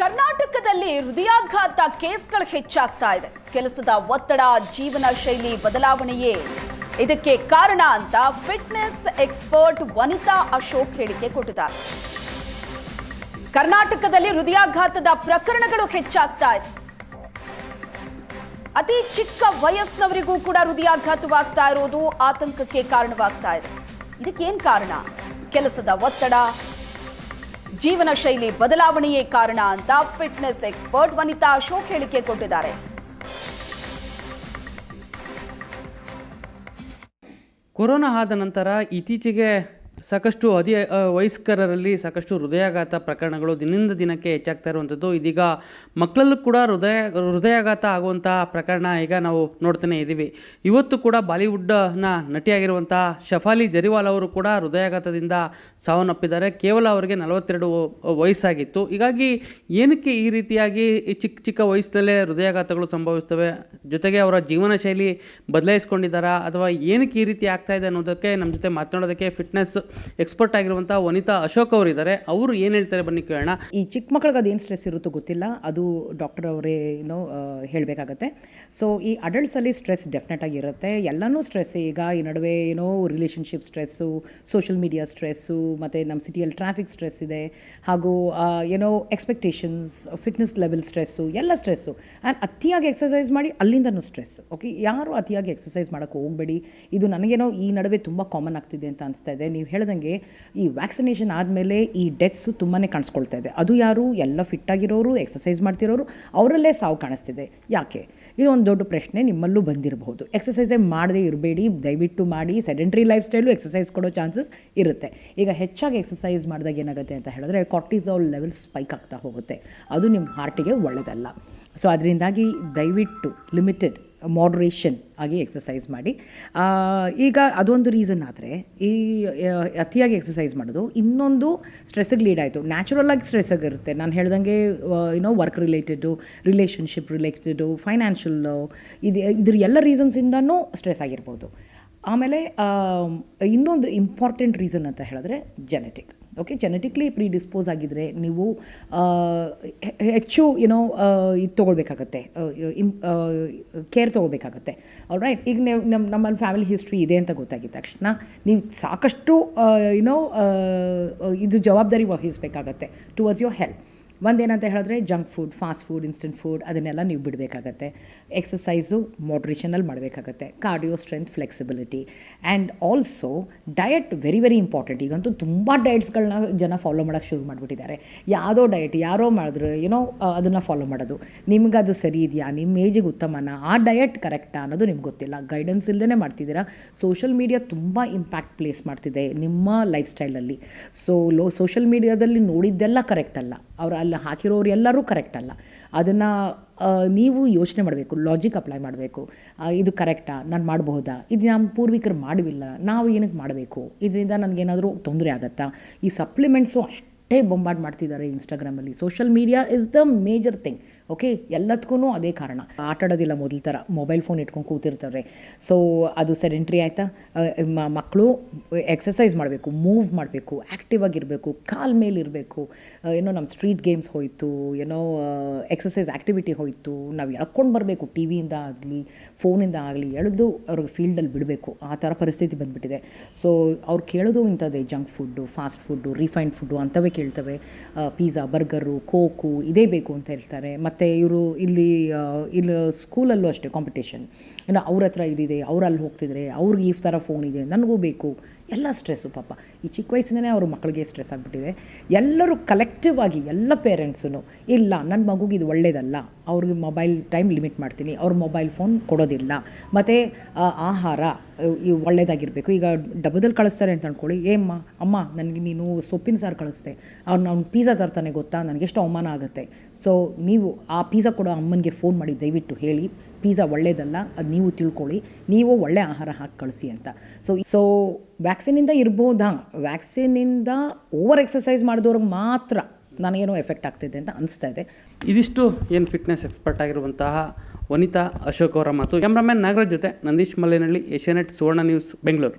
ಕರ್ನಾಟಕದಲ್ಲಿ ಹೃದಯಾಘಾತ ಕೇಸ್ಗಳು ಹೆಚ್ಚಾಗ್ತಾ ಇದೆ. ಕೆಲಸದ ಒತ್ತಡ, ಜೀವನ ಶೈಲಿ ಬದಲಾವಣೆಯೇ ಇದಕ್ಕೆ ಕಾರಣ ಅಂತ ಫಿಟ್ನೆಸ್ ಎಕ್ಸ್ಪರ್ಟ್ ವನಿತಾ ಅಶೋಕ್ ಹೇಳಿಕೆ ಕೊಟ್ಟಿದ್ದಾರೆ. ಕರ್ನಾಟಕದಲ್ಲಿ ಹೃದಯಾಘಾತದ ಪ್ರಕರಣಗಳು ಹೆಚ್ಚಾಗ್ತಾ ಇದೆ. ಅತಿ ಚಿಕ್ಕ ವಯಸ್ಸಿನವರಿಗೂ ಕೂಡ ಹೃದಯಾಘಾತವಾಗ್ತಾ ಇರೋದು ಆತಂಕಕ್ಕೆ ಕಾರಣವಾಗ್ತಾ ಇದೆ. ಇದಕ್ಕೇನ್ ಕಾರಣ? ಕೆಲಸದ ಒತ್ತಡ ಜೀವನ ಶೈಲಿ ಬದಲಾವಣೆಯೇ ಕಾರಣ ಅಂತ ಫಿಟ್ನೆಸ್ ಎಕ್ಸ್ಪರ್ಟ್ ವನಿತಾ ಅಶೋಕ್ ಹೇಳಿಕೆ ಕೊಟ್ಟಿದ್ದಾರೆ. ಕೊರೋನಾ ಆದ ನಂತರ ಇತ್ತೀಚೆಗೆ ಸಾಕಷ್ಟು ಅದಿ ಅ, ವಯಸ್ಕರಲ್ಲಿ ಸಾಕಷ್ಟು ಹೃದಯಾಘಾತ ಪ್ರಕರಣಗಳು ದಿನದಿಂದ ದಿನಕ್ಕೆ ಹೆಚ್ಚಾಗ್ತಾ ಇರುವಂಥದ್ದು. ಇದೀಗ ಮಕ್ಕಳಲ್ಲೂ ಕೂಡ ಹೃದಯ ಹೃದಯಾಘಾತ ಆಗುವಂಥ ಪ್ರಕರಣ ಈಗ ನಾವು ನೋಡ್ತಾನೆ ಇದ್ದೀವಿ. ಇವತ್ತು ಕೂಡ ಬಾಲಿವುಡ್ನ ನಟಿಯಾಗಿರುವಂಥ ಶಫಾಲಿ ಜರಿವಾಲ್ ಅವರು ಕೂಡ ಹೃದಯಾಘಾತದಿಂದ ಸಾವನ್ನಪ್ಪಿದ್ದಾರೆ. ಕೇವಲ ಅವರಿಗೆ ನಲವತ್ತೆರಡು ವಯಸ್ಸಾಗಿತ್ತು. ಹೀಗಾಗಿ ಏನಕ್ಕೆ ಈ ರೀತಿಯಾಗಿ ಚಿಕ್ಕ ಚಿಕ್ಕ ವಯಸ್ಸಲ್ಲೇ ಹೃದಯಾಘಾತಗಳು ಸಂಭವಿಸ್ತವೆ? ಜೊತೆಗೆ ಅವರ ಜೀವನ ಶೈಲಿ ಬದಲಾಯಿಸ್ಕೊಂಡಿದ್ದಾರಾ? ಅಥವಾ ಏನಕ್ಕೆ ಈ ರೀತಿ ಆಗ್ತಾ ಅನ್ನೋದಕ್ಕೆ ನಮ್ಮ ಜೊತೆ ಮಾತನಾಡೋದಕ್ಕೆ ಫಿಟ್ನೆಸ್ ಎಕ್ಸ್ಪರ್ಟ್ ಆಗಿರುವಂಥ ವನಿತಾ ಅಶೋಕ್ ಅವರು ಇದ್ದಾರೆ ಅವರು ಏನು ಹೇಳ್ತಾರೆ ಬನ್ನಿ ಕೇಳೋಣ. ಈ ಚಿಕ್ಕ ಮಕ್ಕಳಿಗೆ ಅದೇನು ಸ್ಟ್ರೆಸ್ ಇರುತ್ತೋ ಗೊತ್ತಿಲ್ಲ. ಅದು ಡಾಕ್ಟರ್ ಅವರೇ ಏನೋ ಹೇಳಬೇಕಾಗತ್ತೆ. ಸೊ ಈ ಅಡಲ್ಟ್ಸಲ್ಲಿ ಸ್ಟ್ರೆಸ್ ಡೆಫಿನೆಟ್ ಆಗಿರುತ್ತೆ ಎಲ್ಲನೂ ಸ್ಟ್ರೆಸ್ ಈಗ ಈ ನಡುವೆ ಏನೋ relationship stress social media stress ಮತ್ತು ನಮ್ಮ ಸಿಟಿಯಲ್ಲಿ ಟ್ರಾಫಿಕ್ ಸ್ಟ್ರೆಸ್ ಇದೆ. ಹಾಗೂ ಏನೋ ಎಕ್ಸ್ಪೆಕ್ಟೇಷನ್ಸ್ ಫಿಟ್ನೆಸ್ ಲೆವೆಲ್ ಸ್ಟ್ರೆಸ್ಸು ಎಲ್ಲ ಸ್ಟ್ರೆಸ್ಸು ಆ್ಯಂಡ್ ಅತಿಯಾಗಿ ಎಕ್ಸಸೈಸ್ ಮಾಡಿ ಅಲ್ಲಿಂದನೂ ಸ್ಟ್ರೆಸ್ ಓಕೆ ಯಾರು ಅತಿಯಾಗಿ ಎಕ್ಸಸೈಸ್ ಮಾಡೋಕ್ಕೆ ಹೋಗಬೇಡಿ. ಇದು ನನಗೇನೋ ಈ ನಡುವೆ ತುಂಬ ಕಾಮನ್ ಆಗ್ತಿದೆ ಅಂತ ಅನಿಸ್ತಾ ಇದೆ. ನೀವು ಹೇಳ್ದಂಗೆ ಈ ವ್ಯಾಕ್ಸಿನೇಷನ್ ಆದಮೇಲೆ ಈ ಡೆತ್ಸು ತುಂಬಾ ಕಾಣಿಸ್ಕೊಳ್ತಾ ಇದೆ. ಅದು ಯಾರು? ಎಲ್ಲ ಫಿಟ್ ಆಗಿರೋರು ಎಕ್ಸಸೈಸ್ ಮಾಡ್ತಿರೋರು, ಅವರಲ್ಲೇ ಸಾವು ಕಾಣಿಸ್ತಿದೆ. ಯಾಕೆ? ಇದು ಒಂದು ದೊಡ್ಡ ಪ್ರಶ್ನೆ ನಿಮ್ಮಲ್ಲೂ ಬಂದಿರಬಹುದು. ಎಕ್ಸಸೈಸೇ ಮಾಡದೇ ಇರಬೇಡಿ. ದಯವಿಟ್ಟು ಮಾಡಿ. ಸೆಡೆಂಟ್ರಿ ಲೈಫ್ ಸ್ಟೈಲು ಎಕ್ಸಸೈಸ್ ಕೊಡೋ ಚಾನ್ಸಸ್ ಇರುತ್ತೆ. ಈಗ ಹೆಚ್ಚಾಗಿ ಎಕ್ಸಸೈಸ್ ಮಾಡಿದಾಗ ಏನಾಗುತ್ತೆ ಅಂತ ಹೇಳಿದ್ರೆ ಕಾರ್ಟಿಸೋಲ್ ಲೆವೆಲ್ ಸ್ಪೈಕ್ ಆಗ್ತಾ ಹೋಗುತ್ತೆ. ಅದು ನಿಮ್ಮ ಹಾರ್ಟಿಗೆ ಒಳ್ಳೆಯದಲ್ಲ ಸೊ ಅದರಿಂದಾಗಿ ದಯವಿಟ್ಟು ಲಿಮಿಟೆಡ್ ಮಾಡ್ರೇಷನ್ ಆಗಿ ಎಕ್ಸಸೈಸ್ ಮಾಡಿ. ಈಗ ಅದೊಂದು ರೀಸನ್ ಆದರೆ ಈ ಅತಿಯಾಗಿ ಎಕ್ಸಸೈಸ್ ಮಾಡೋದು ಇನ್ನೊಂದು ಸ್ಟ್ರೆಸ್ಸಿಗೆ ಲೀಡ್ ಆಯಿತು. ನ್ಯಾಚುರಲಾಗಿ ಸ್ಟ್ರೆಸ್ಸಾಗಿ ಇರುತ್ತೆ ನಾನು ಹೇಳ್ದಂಗೆ ಏನೋ work related relationship related financial ಇದು, ಇದ್ರ ಎಲ್ಲ ರೀಸನ್ಸಿಂದನೂ ಸ್ಟ್ರೆಸ್ ಆಗಿರ್ಬೋದು. ಆಮೇಲೆ ಇನ್ನೊಂದು ಇಂಪಾರ್ಟೆಂಟ್ ರೀಸನ್ ಅಂತ ಹೇಳಿದ್ರೆ ಜೆನೆಟಿಕ್ ಓಕೆ ಜೆನೆಟಿಕ್ಲಿ ಪ್ರೀಡಿಸ್ಪೋಸ್ ಆಗಿದ್ದರೆ ನೀವು ಹೆಚ್ಚು ಏನೋ ಇದು ತೊಗೊಳ್ಬೇಕಾಗತ್ತೆ. ಕೇರ್ ತೊಗೋಬೇಕಾಗತ್ತೆ ರೈಟ್ ಈಗ ನೀವು ನಮ್ಮ ನಮ್ಮಲ್ಲಿ ಫ್ಯಾಮಿಲಿ ಹಿಸ್ಟ್ರಿ ಇದೆ ಅಂತ ಗೊತ್ತಾಗಿದ್ದ ತಕ್ಷಣ ನೀವು ಸಾಕಷ್ಟು ಏನೋ ಇದು ಜವಾಬ್ದಾರಿ ವಹಿಸಬೇಕಾಗತ್ತೆ ಟುವರ್ಡ್ಸ್ ಯೋರ್ ಹೆಲ್ತ್ ಒಂದೇನಂತ ಹೇಳಿದ್ರೆ junk food fast food instant food ಅದನ್ನೆಲ್ಲ ನೀವು ಬಿಡಬೇಕಾಗತ್ತೆ. ಎಕ್ಸಸೈಸು ಮಾಡ್ರೇಷನಲ್ಲಿ ಮಾಡಬೇಕಾಗತ್ತೆ. Cardio strength flexibility and also diet very very important ಈಗಂತೂ ತುಂಬ ಡಯಟ್ಸ್ಗಳನ್ನ ಜನ ಫಾಲೋ ಮಾಡೋಕ್ಕೆ ಶುರು ಮಾಡಿಬಿಟ್ಟಿದ್ದಾರೆ. ಯಾವುದೋ ಡಯಟ್ ಯಾರೋ ಮಾಡಿದ್ರು ಏನೋ ಅದನ್ನು ಫಾಲೋ ಮಾಡೋದು. ನಿಮ್ಗೆ ಅದು ಸರಿ ಇದೆಯಾ? ನಿಮ್ಮ ಏಜಿಗೆ ಉತ್ತಮನ? ಆ ಡಯಟ್ ಕರೆಕ್ಟಾ ಅನ್ನೋದು ನಿಮ್ಗೆ ಗೊತ್ತಿಲ್ಲ. ಗೈಡೆನ್ಸ್ ಇಲ್ಲದೇ ಮಾಡ್ತಿದ್ದೀರಾ? ಸೋಷಿಯಲ್ ಮೀಡಿಯಾ ತುಂಬ ಇಂಪ್ಯಾಕ್ಟ್ ಪ್ಲೇಸ್ ಮಾಡ್ತಿದೆ ನಿಮ್ಮ ಲೈಫ್ ಸ್ಟೈಲಲ್ಲಿ ಸೊ ಲೋ ಸೋಷಿಯಲ್ ಮೀಡಿಯಾದಲ್ಲಿ ನೋಡಿದ್ದೆಲ್ಲ ಕರೆಕ್ಟ್ ಅಲ್ಲ. ಅವ್ರು ಅಲ್ಲಿ ಹಾಕಿರೋರು ಎಲ್ಲರೂ ಕರೆಕ್ಟ್ ಅಲ್ಲ. ಅದನ್ನು ನೀವು ಯೋಚನೆ ಮಾಡಬೇಕು ಲಾಜಿಕ್ ಅಪ್ಲೈ ಮಾಡಬೇಕು. ಇದು ಕರೆಕ್ಟಾ ನಾನು ಮಾಡಬಹುದಾ? ಇದು ನಮ್ಮ ಪೂರ್ವಿಕರು ಮಾಡವಿಲ್ಲ, ನಾವು ಏನಕ್ಕೆ ಮಾಡಬೇಕು? ಇದರಿಂದ ನನಗೇನಾದರೂ ತೊಂದರೆ ಆಗತ್ತಾ? ಈ ಸಪ್ಲಿಮೆಂಟ್ಸು ಅಷ್ಟೇ ಬೊಂಬಾರ್ಡ್ ಮಾಡ್ತಿದ್ದಾರೆ ಇನ್ಸ್ಟಾಗ್ರಾಮಲ್ಲಿ social media is the major thing okay ಎಲ್ಲದಕ್ಕೂ ಅದೇ ಕಾರಣ. ಆಟಾಡೋದಿಲ್ಲ ಮೊದಲ ಥರ. ಮೊಬೈಲ್ ಫೋನ್ ಇಟ್ಕೊಂಡು ಕೂತಿರ್ತಾರೆ. ಸೊ ಅದು ಸೆಡೆಂಟ್ರಿ ಆಯಿತಾ? ಮಕ್ಕಳು ಎಕ್ಸಸೈಸ್ ಮಾಡಬೇಕು ಮೂವ್ ಮಾಡಬೇಕು ಆ್ಯಕ್ಟಿವ್ ಆಗಿರಬೇಕು, ಕಾಲ್ ಮೇಲೆ ಇರಬೇಕು. ಏನೋ ನಮ್ಮ ಸ್ಟ್ರೀಟ್ ಗೇಮ್ಸ್ ಹೋಯಿತು, ಏನೋ ಎಕ್ಸಸೈಸ್ ಆ್ಯಕ್ಟಿವಿಟಿ ಹೋಯಿತು. ನಾವು ಎಳ್ಕೊಂಡು ಬರಬೇಕು ಟಿ ವಿಯಿಂದ ಆಗಲಿ ಫೋನಿಂದ ಆಗಲಿ, ಎಳೆದು ಅವ್ರಿಗೆ ಫೀಲ್ಡಲ್ಲಿ ಬಿಡಬೇಕು. ಆ ಥರ ಪರಿಸ್ಥಿತಿ ಬಂದುಬಿಟ್ಟಿದೆ. ಸೊ ಅವ್ರು ಕೇಳೋದು ಇಂಥದ್ದೇ junk food fast food refined food ಅಂಥವೇ ಕೇಳ್ತವೆ. ಪಿಜ್ಜಾ ಬರ್ಗರು ಕೋಕು ಇದೇ ಬೇಕು ಅಂತ ಹೇಳ್ತಾರೆ. ಮತ್ತು ಇವರು ಇಲ್ಲಿ ಇಲ್ಲಿ ಸ್ಕೂಲಲ್ಲೂ ಅಷ್ಟೇ ಕಾಂಪಿಟೇಷನ್ ಏನೋ ಅವ್ರ ಹತ್ರ ಇದಿದೆ, ಅವ್ರು ಅಲ್ಲಿ ಹೋಗ್ತಿದ್ರೆ, ಅವ್ರಿಗೆ ಈ ಥರ ಫೋನ್ ಇದೆ, ನನಗೂ ಬೇಕು. ಎಲ್ಲ ಸ್ಟ್ರೆಸ್ಸು ಪಾಪ. ಈ ಚಿಕ್ಕ ವಯಸ್ಸಿನೇ ಅವ್ರ ಮಕ್ಕಳಿಗೆ ಸ್ಟ್ರೆಸ್ ಆಗಿಬಿಟ್ಟಿದೆ. ಎಲ್ಲರೂ ಕಲೆಕ್ಟಿವ್ ಆಗಿ ಎಲ್ಲ ಪೇರೆಂಟ್ಸೂ ಇಲ್ಲ ನನ್ನ ಮಗುಗೆ ಇದು ಒಳ್ಳೇದಲ್ಲ, ಅವ್ರಿಗೆ ಮೊಬೈಲ್ ಟೈಮ್ ಲಿಮಿಟ್ ಮಾಡ್ತೀನಿ, ಅವ್ರ ಮೊಬೈಲ್ ಫೋನ್ ಕೊಡೋದಿಲ್ಲ. ಮತ್ತು ಆಹಾರ ಒಳ್ಳೇದಾಗಿರಬೇಕು. ಈಗ ಡಬ್ಬದಲ್ಲಿ ಕಳಿಸ್ತಾರೆ ಅಂತ ಅಂದ್ಕೊಳ್ಳಿ ಏಮ್ಮ ಅಮ್ಮ ನನಗೆ ನೀನು ಸೊಪ್ಪಿನ ಸಾರು ಕಳಿಸ್ದೆ. ಅವ್ನು ಅವ್ನು ಪೀಝಾ ತರ್ತಾನೆ ಗೊತ್ತಾ? ನನಗೆಷ್ಟು ಅವಮಾನ ಆಗುತ್ತೆ. ಸೊ ನೀವು ಆ ಪೀಝಾ ಕೊಡೋ ಅಮ್ಮನಿಗೆ ಫೋನ್ ಮಾಡಿ ದಯವಿಟ್ಟು ಹೇಳಿ. ಪಿಜ್ಜಾ ಒಳ್ಳೇದಲ್ಲ, ಅದು ನೀವು ತಿಳ್ಕೊಳ್ಳಿ, ನೀವು ಒಳ್ಳೆ ಆಹಾರ ಹಾಕಿ ಕಳಿಸಿ ಅಂತ. ಸೊ ಸೊ ವ್ಯಾಕ್ಸಿನಿಂದ ಇರ್ಬೋದಾ? ವ್ಯಾಕ್ಸಿನಿಂದ ಓವರ್ ಎಕ್ಸಸೈಸ್ ಮಾಡಿದವ್ರಿಗೆ ಮಾತ್ರ ನನಗೇನೋ ಎಫೆಕ್ಟ್ ಆಗ್ತಿದೆ ಅಂತ ಅನಿಸ್ತಾ ಇದೆ. ಇದಿಷ್ಟು ಏನು ಫಿಟ್ನೆಸ್ ಎಕ್ಸ್ಪರ್ಟ್ ಆಗಿರುವಂತಹ ವನಿತಾ ಅಶೋಕ್ ಅವರ ಮಾತು. ಕ್ಯಾಮ್ರಾಮ್ಯಾನ್ ನಾಗರಾಜ್ ಜೊತೆ ನಂದೀಶ್ ಮಲ್ಲೇನಹಳ್ಳಿ ಏಷ್ಯಾನೆಟ್ ಸುವರ್ಣ ನ್ಯೂಸ್ ಬೆಂಗಳೂರು